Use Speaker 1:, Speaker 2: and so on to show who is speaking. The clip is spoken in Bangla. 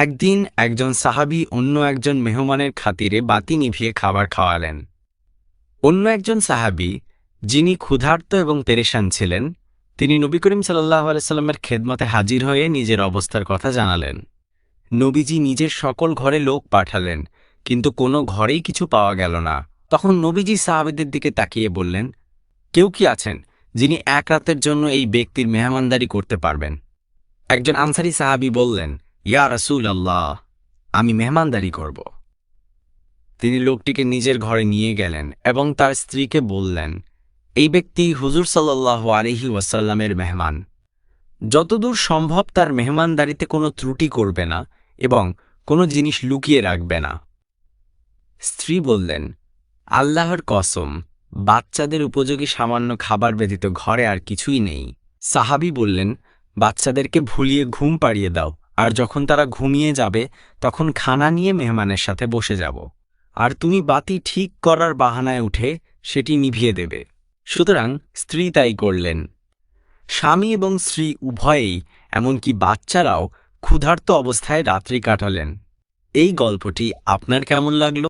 Speaker 1: একদিন একজন সাহাবী অন্য একজন মেহমানের খাতিরে বাতি নিভিয়ে খাবার খাওয়ালেন। অন্য একজন সাহাবী, যিনি ক্ষুধার্ত এবং পেরেশান ছিলেন, তিনি নবী করিম সাল্লাহ আলাইস্লামের খেদমতে হাজির হয়ে নিজের অবস্থার কথা জানালেন। নবীজি নিজের সকল ঘরে লোক পাঠালেন, কিন্তু কোনো ঘরেই কিছু পাওয়া গেল না। তখন নবীজি সাহাবিদের দিকে তাকিয়ে বললেন, কেউ কি আছেন যিনি এক রাতের জন্য এই ব্যক্তির মেহমানদারি করতে পারবেন? একজন আনসারি সাহাবী বললেন ইয়া রাসূল আল্লাহ আমি মেহমানদারি করব। তিনি লোকটিকে নিজের ঘরে নিয়ে গেলেন এবং তার স্ত্রীকে বললেন, এই ব্যক্তি হুজুর সাল্লাহ আলহি ওয়াসাল্লামের মেহমান। যতদূর সম্ভব তার মেহমানদারিতে কোনো ত্রুটি করবে না এবং কোনো জিনিস লুকিয়ে রাখবে না। স্ত্রী বললেন, আল্লাহর কসম, বাচ্চাদের উপযোগী সামান্য খাবার ব্যতীত ঘরে আর কিছুই নেই। সাহাবি বললেন, বাচ্চাদেরকে ভুলিয়ে ঘুম পাড়িয়ে দাও। আর যখন তারা ঘুমিয়ে যাবে, তখন খানা নিয়ে মেহমানের সাথে বসে যাব। আর তুমি বাতি ঠিক করার বাহানায় উঠে সেটি নিভিয়ে দেবে। সুতরাং স্ত্রী তাই করলেন। স্বামী এবং স্ত্রী উভয়েই, এমনকি বাচ্চারাও ক্ষুধার্ত অবস্থায় রাত্রি কাটালেন। এই গল্পটি আপনার কেমন লাগল?